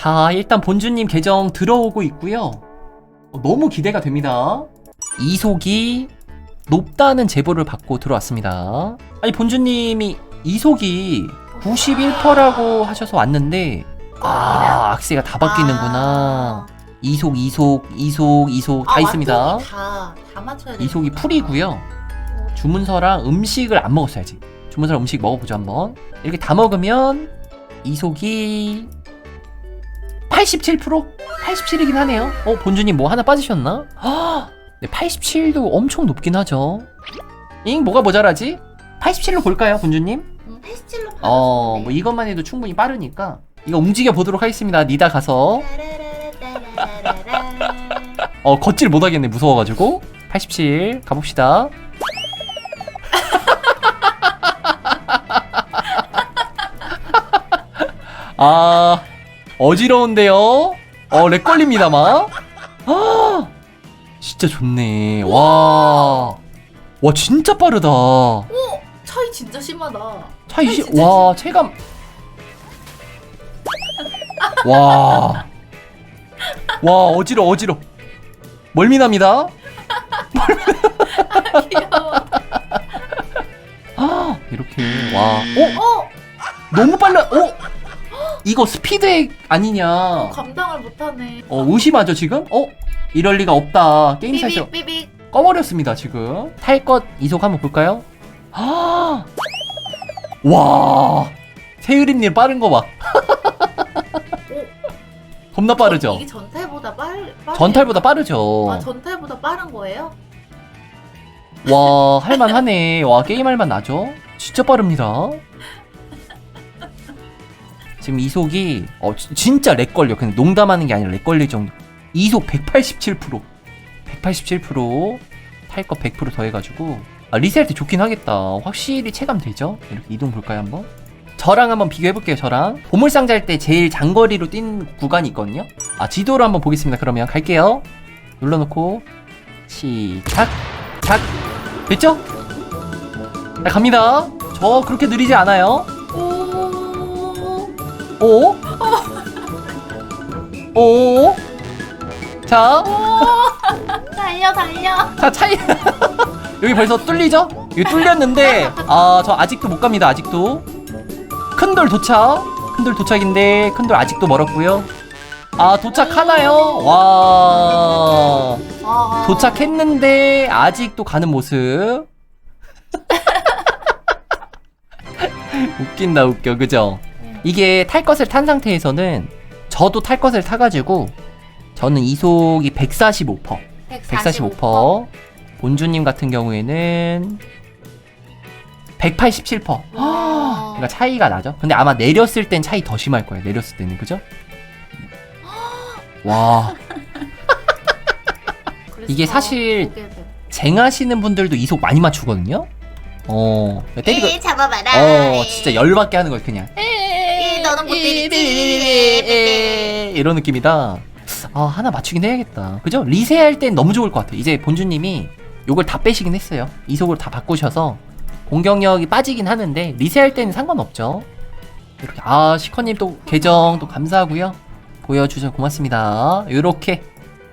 자, 일단 본주님 계정 들어오고 있고요. 어, 너무 기대가 됩니다. 이속이 높다는 제보를 받고 들어왔습니다. 아니, 본주님이 이속이 91%라고 하셔서 왔는데, 아, 악세가 다 바뀌는구나. 이속, 이속, 이속, 이속 다 있습니다. 아, 다다 맞춰야 돼. 이속이 풀이고요. 주문서랑 음식을 안 먹었어야지. 주문서랑 음식 먹어보죠 한번. 이렇게 다 먹으면 이속이 87%? 87이긴 하네요. 어 본주님 뭐 하나 빠지셨나? 아, 네, 87도 엄청 높긴 하죠. 잉 뭐가 모자라지? 87로 볼까요, 본주님? 음, 페스틸로 어, 뭐 이것만 해도 충분히 빠르니까 이거 움직여 보도록 하겠습니다. 니다 가서 어 걷질 못하겠네 무서워가지고 87 가봅시다. 아 어지러운데요. 어 렉 걸립니다 막. 아 진짜 좋네. 와. 와 진짜 빠르다. 차이 진짜 심하다. 차이 시, 진짜 와 체감 와. 와 어지러 어지러 멀미납니다 귀여워. 아 이렇게 와 어? 어, 너무 빨라 어? 이거 스피드액 아니냐 감당을 못하네. 어 의심하죠 지금? 어? 이럴 리가 없다 게임사에서 삐빅 삐빅. 꺼버렸습니다 지금 탈 것 이속 한번 볼까요? 아, 와 세유림님 빠른 거 봐 겁나 빠르죠? 이게 전탈보다 빨. 빠르 전탈보다 빠르죠 아 전탈보다 빠른 거예요? 와 할만하네 와 게임 할만 나죠? 진짜 빠릅니다 지금 이속이 어 지- 진짜 렉 걸려. 그냥 농담하는 게 아니라 렉 걸릴 정도. 이속 187% 187%탈 거 100% 더 해가지고. 아, 리셋할 때 좋긴 하겠다. 확실히 체감되죠? 이렇게 이동 볼까요 한번? 저랑 한번 비교해볼게요 저랑. 보물상자 할 때 제일 장거리로 뛴 구간이 있거든요? 아 지도로 한번 보겠습니다 그러면. 갈게요. 눌러놓고. 시작. 작. 됐죠? 자 갑니다. 저 그렇게 느리지 않아요 오. 오? 오? 자, 달려 달려. 자 차이 여기 벌써 뚫리죠? 여기 뚫렸는데 아 저 아직도 못 갑니다 아직도 큰 돌 도착 큰 돌 도착인데 큰 돌 아직도 멀었고요 아 도착하나요? 와 아. 도착했는데 아직도 가는 모습 웃긴다 웃겨 그죠? 이게 탈 것을 탄 상태에서는 저도 탈 것을 타가지고 저는 이속이 145% 145% 본주님 같은 경우에는 187% 그러니까 차이가 나죠. 근데 아마 내렸을 땐 차이 더 심할 거예요 내렸을 때는. 그죠? 와. 이게 사실 쟁하시는 분들도 이속 많이 맞추거든요? 어. 때리고 에 잡아봐라. 어 진짜 열받게 하는 거예요 그냥. 에, 너는 못 때리지. 이런 느낌이다 아 하나 맞추긴 해야겠다 그죠? 리세할 땐 너무 좋을 것 같아 이제 본주님이 요걸 다 빼시긴 했어요 이속으로 다 바꾸셔서 공격력이 빠지긴 하는데 리세할 때는 상관없죠 이렇게 아 시커님 또 계정 또 감사하고요 보여주셔서 고맙습니다 요렇게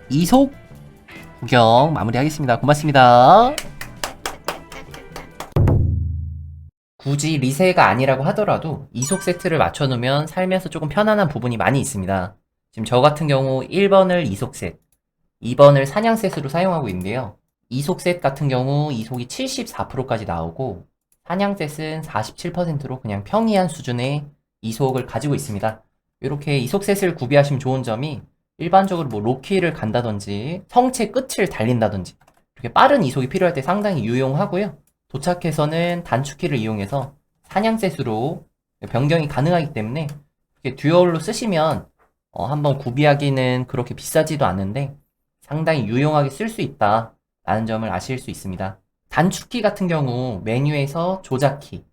이속 구경 마무리하겠습니다 고맙습니다 굳이 리세가 아니라고 하더라도 이속 세트를 맞춰놓으면 살면서 조금 편안한 부분이 많이 있습니다. 지금 저 같은 경우 1번을 이속 셋, 2번을 사냥 셋으로 사용하고 있는데요. 이속 셋 같은 경우 이속이 74%까지 나오고 사냥 셋은 47%로 그냥 평이한 수준의 이속을 가지고 있습니다. 이렇게 이속 셋을 구비하시면 좋은 점이 일반적으로 뭐 로키를 간다든지 성체 끝을 달린다든지 이렇게 빠른 이속이 필요할 때 상당히 유용하고요. 도착해서는 단축키를 이용해서 사냥셋으로 변경이 가능하기 때문에 듀얼로 쓰시면 어, 한번 구비하기는 그렇게 비싸지도 않은데 상당히 유용하게 쓸 수 있다라는 점을 아실 수 있습니다. 단축키 같은 경우 메뉴에서 조작키,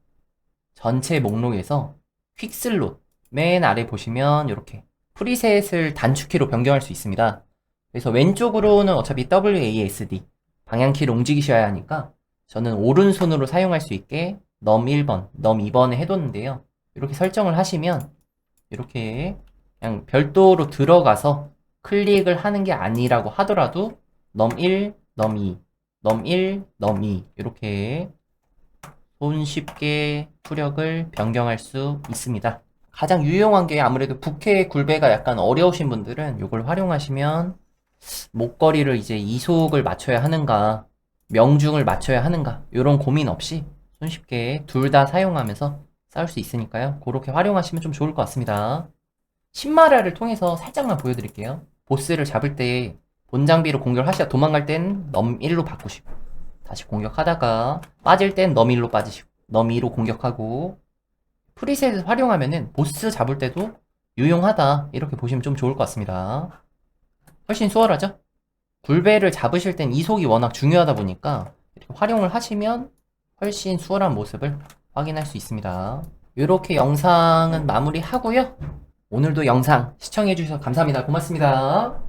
전체 목록에서 퀵슬롯 맨 아래 보시면 이렇게 프리셋을 단축키로 변경할 수 있습니다. 그래서 왼쪽으로는 어차피 WASD 방향키를 움직이셔야 하니까 저는 오른손으로 사용할 수 있게 넘 1번, 넘 2번에 해뒀는데요. 이렇게 설정을 하시면 이렇게 그냥 별도로 들어가서 클릭을 하는 게 아니라고 하더라도 넘 1, 넘 2, 넘 1, 넘 2 이렇게 손쉽게出력을 변경할 수 있습니다. 가장 유용한 게 아무래도 부캐 굴배가 약간 어려우신 분들은 이걸 활용하시면 목걸이를 이제 이속을 맞춰야 하는가, 명중을 맞춰야 하는가, 이런 고민 없이 손쉽게 둘 다 사용하면서 싸울 수 있으니까요. 그렇게 활용하시면 좀 좋을 것 같습니다. 신마라를 통해서 살짝만 보여드릴게요. 보스를 잡을 때 본장비로 공격을 하시다 도망갈 땐 넘 1로 바꾸시고 다시 공격하다가 빠질 땐 넘 1로 빠지시고 넘 2로 공격하고 프리셋을 활용하면은 보스 잡을 때도 유용하다 이렇게 보시면 좀 좋을 것 같습니다. 훨씬 수월하죠? 굴배를 잡으실 땐 이속이 워낙 중요하다 보니까 활용을 하시면 훨씬 수월한 모습을 확인할 수 있습니다. 이렇게 영상은 마무리하고요. 오늘도 영상 시청해주셔서 감사합니다. 고맙습니다.